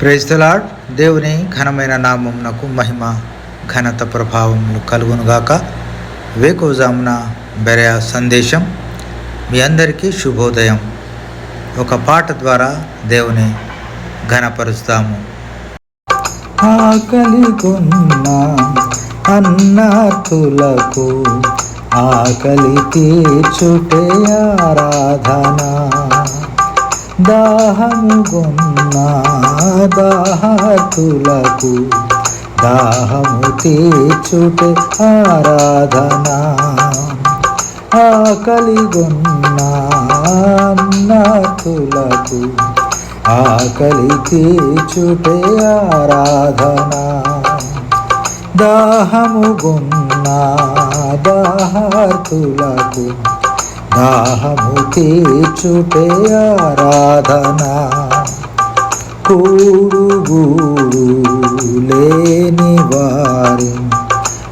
Praise the Lord దేవుని ఘనమైన నామంనకు మహిమ ఘనత ప్రభావములు కలుగునుగాక వేకోజామున బెరయ సందేశం. మీ అందరికీ శుభోదయం. ఒక పాట ద్వారా దేవుని ఘనపరుస్తాము. ఆకలి అన్నాతులకు ఆకలి తీర్చుటే దాహము కొన్న దాహతులకు దాహము తీర్చుటే ఆరాధన. ఆకలి కొన్న ఆకలి తీర్చుటే ఆరాధన. దాహము గున్న దాహతులకు దాహము తీర్చుటే ఆరాధన. కూడుగూడు లేని వారి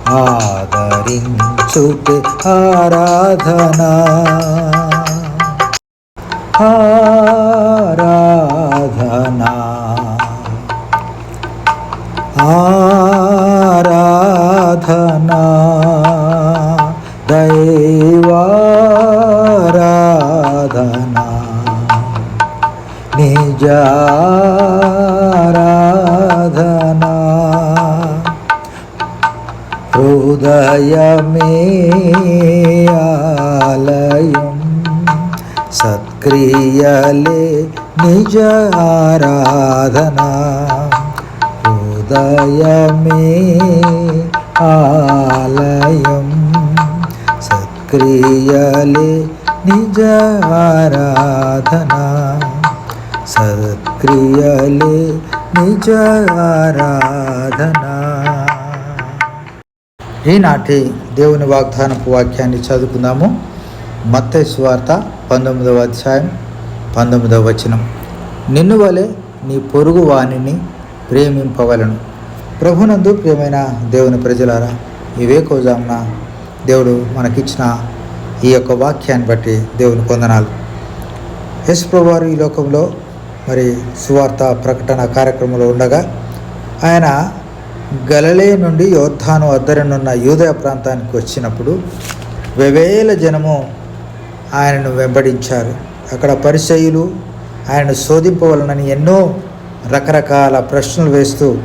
ఆదరించుటే ఆరాధన. ఆరాధనా. ఆరాధనా. దైవారాధనా ఆరాధనా. హృదయమే ఆలయం సత్క్రియలే నిజ ఆరాధనా. హృదయమే ఆలయం సత్క్రియలే నిజ ఆరాధనా. సత్ క్రియలే నిజ ఆరాధన. ఈనాటి దేవుని వాగ్దానపు వాక్యాన్ని చదువుకుందాము. మత్తయి స్వార్త పంతొమ్మిదవ అధ్యాయం పంతొమ్మిదవ వచనం. నిన్ను వలె నీ పొరుగు వాణిని ప్రేమింపవలను. ప్రభునందు ప్రియమైన దేవుని ప్రజలారా ఇవే కోజామున దేవుడు మనకిచ్చిన ఈ యొక్క వాక్యాన్ని బట్టి దేవుని కొందనాలు. యశ్ ప్రభువారు ఈ లోకంలో మరి సువార్త ప్రకటన కార్యక్రమంలో ఉండగా ఆయన గలలే నుండి యోద్ధాను అద్దరినున్న యూదయ ప్రాంతానికి వచ్చినప్పుడు వెవేల జనము ఆయనను వెంబడించారు. అక్కడ పరిచయులు ఆయనను శోధింపవలనని ఎన్నో రకరకాల ప్రశ్నలు వేస్తూ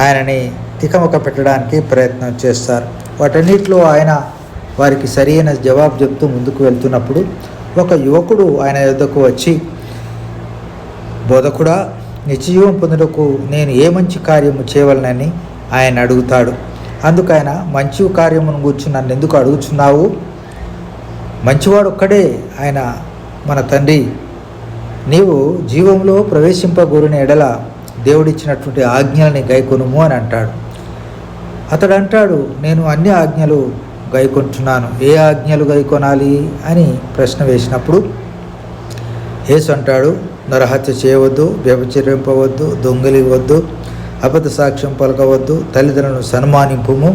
ఆయనని తికమక పెట్టడానికి ప్రయత్నం చేస్తారు. వాటన్నిటిలో ఆయన వారికి సరైన జవాబు చెప్తూ ముందుకు వెళ్తున్నప్పుడు ఒక యువకుడు ఆయన యుద్ధకు వచ్చి బోధకుడా నిత్యజీవం పొందుటకు నేను ఏ మంచి కార్యము చేయవలనని ఆయన అడుగుతాడు. అందుకు ఆయన మంచి కార్యమును గురించి నన్ను ఎందుకు అడుగుచున్నావు? మంచివాడు ఒక్కడే ఆయన మన తండ్రి. నీవు జీవంలో ప్రవేశింపగోరిన ఎడల దేవుడిచ్చినటువంటి ఆజ్ఞల్ని గైకొనుము అని అంటాడు. అతడు అంటాడు నేను అన్ని ఆజ్ఞలు గైకొంటున్నాను. ఏ ఆజ్ఞలు గైకొనాలి? అని ప్రశ్న వేసినప్పుడు యేసు అంటాడు నరహత్య చేయవద్దు వ్యభచరింపవద్దు దొంగలివ్వద్దు అబద్ధ సాక్ష్యం పలకవద్దు తల్లిదండ్రులను సన్మానింపుము.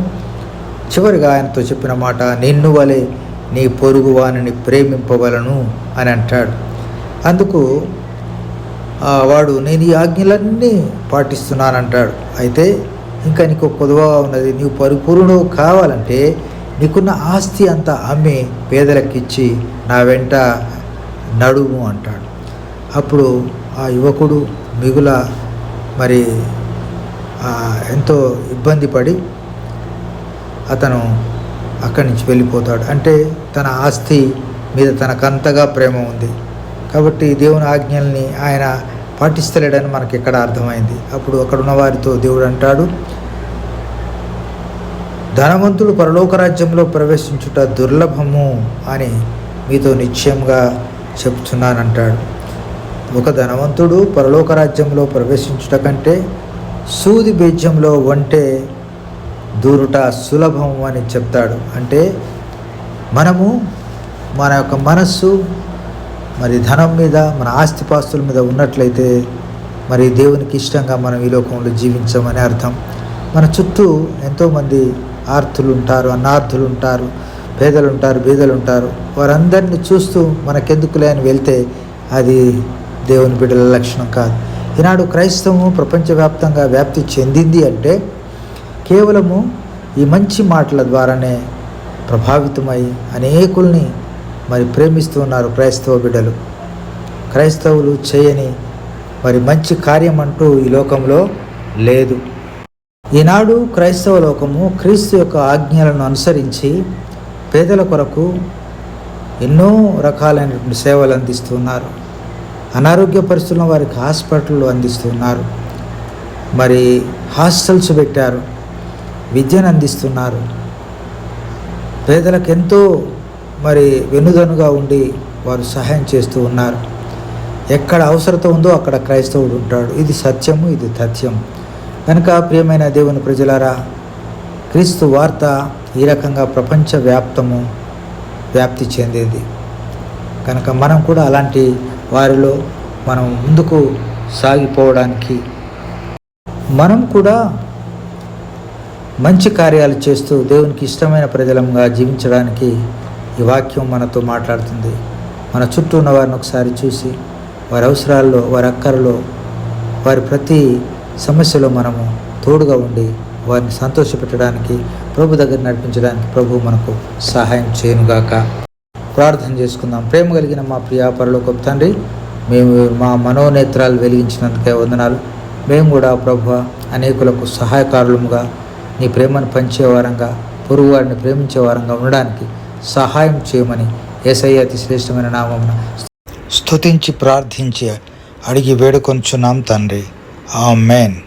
చివరిగా ఆయనతో చెప్పిన మాట నిన్ను వలె నీ పొరుగు వానిని ప్రేమింపవలను అని అంటాడు. అందుకు వాడు నేను ఈ ఆజ్ఞలన్నీ పాటిస్తున్నానంటాడు. అయితే ఇంకా నీకు కొదువగా ఉన్నది నీవు పరిపూర్ణుడు కావాలంటే నీకున్న ఆస్తి అంతా అమ్మి పేదలకిచ్చి నా వెంట నడుము అంటాడు. అప్పుడు ఆ యువకుడు మిగుల మరి ఎంతో ఇబ్బంది పడి అతను అక్కడి నుంచి వెళ్ళిపోతాడు. అంటే తన ఆస్తి మీద తనకంతగా ప్రేమ ఉంది. కాబట్టి దేవుని ఆజ్ఞల్ని ఆయన పాటిస్తలేడని మనకి ఇక్కడ అర్థమైంది. అప్పుడు అక్కడ ఉన్న వారితో దేవుడు అంటాడు ధనవంతుడు పరలోక రాజ్యంలో ప్రవేశించుట దుర్లభము అని మీతో నిశ్చయంగా చెప్తున్నానంటాడు. ఒక ధనవంతుడు పరలోక రాజ్యంలో ప్రవేశించుట కంటే సూది బీజ్యంలో వంటే దూరుట సులభం అని చెప్తాడు. అంటే మనము మన యొక్క మనస్సు మరి ధనం మీద మన ఆస్తిపాస్తుల మీద ఉన్నట్లయితే మరి దేవునికి ఇష్టంగా మనం ఈ లోకంలో జీవించమని అర్థం. మన చుట్టూ ఎంతోమంది ఆర్తులు ఉంటారు అనార్థులు ఉంటారు పేదలు ఉంటారు బీదలు ఉంటారు వారందరినీ చూస్తూ మనకెందుకులే అని వెళ్తే అది దేవుని బిడ్డల లక్షణం కాదు. ఈనాడు క్రైస్తవము ప్రపంచవ్యాప్తంగా వ్యాప్తి చెందింది అంటే కేవలము ఈ మంచి మాటల ద్వారానే ప్రభావితమై అనేకుల్ని మరి ప్రేమిస్తూ ఉన్నారు క్రైస్తవ బిడ్డలు. క్రైస్తవులు చేయని మరి మంచి కార్యం అంటూ ఈ లోకంలో లేదు. ఈనాడు క్రైస్తవ లోకము క్రీస్తు యొక్క ఆజ్ఞలను అనుసరించి పేదల కొరకు ఎన్నో రకాలైనటువంటి సేవలు అందిస్తున్నారు అనారోగ్య పరిస్థితుల్లో వారికి హాస్పిటళ్ళు అందిస్తున్నారు. మరి హాస్టల్స్ పెట్టారు. విద్యను అందిస్తున్నారు. పేదలకు ఎంతో మరి వెనుదనుగా ఉండి వారు సహాయం చేస్తూ ఉన్నారు. ఎక్కడ అవసరత ఉందో అక్కడ క్రైస్తవుడు ఉంటాడు. ఇది సత్యము ఇది తథ్యం. కనుక ప్రియమైన దేవుని ప్రజలారా క్రీస్తు వార్త ఈ రకంగా ప్రపంచ వ్యాప్తము వ్యాప్తి చెందేది. కనుక మనం కూడా అలాంటి వారిలో మనం ముందుకు సాగిపోవడానికి మనం కూడా మంచి కార్యాలు చేస్తూ దేవునికి ఇష్టమైన ప్రజలంగా జీవించడానికి ఈ వాక్యం మనతో మాట్లాడుతుంది. మన చుట్టూ ఉన్న వారిని ఒకసారి చూసి వారి అవసరాల్లో వారి అక్కరలో వారి ప్రతి సమస్యలో మనము తోడుగా ఉండి వారిని సంతోషపెట్టడానికి ప్రభు దగ్గర నడిపించడానికి ప్రభు మనకు సహాయం చేయనుగాక. ప్రార్థన చేసుకుందాం. ప్రేమ కలిగిన మా ప్రియ పరలోకపు తండ్రి మేము మా మనోనేత్రాలు వెలిగించినందుకే వందనాలు. మేము కూడా ప్రభు అనేకులకు సహాయకారులముగా నీ ప్రేమను పంచేవారంగా పొరుగు వారిని ప్రేమించే వారంగా ఉండడానికి సహాయం చేయమని ఏసయ్య అతి శ్రేష్టమైన నామమున స్తుతించి ప్రార్థించి అడిగి వేడుకొంచున్నాం తండ్రి. ఆ మెయిన్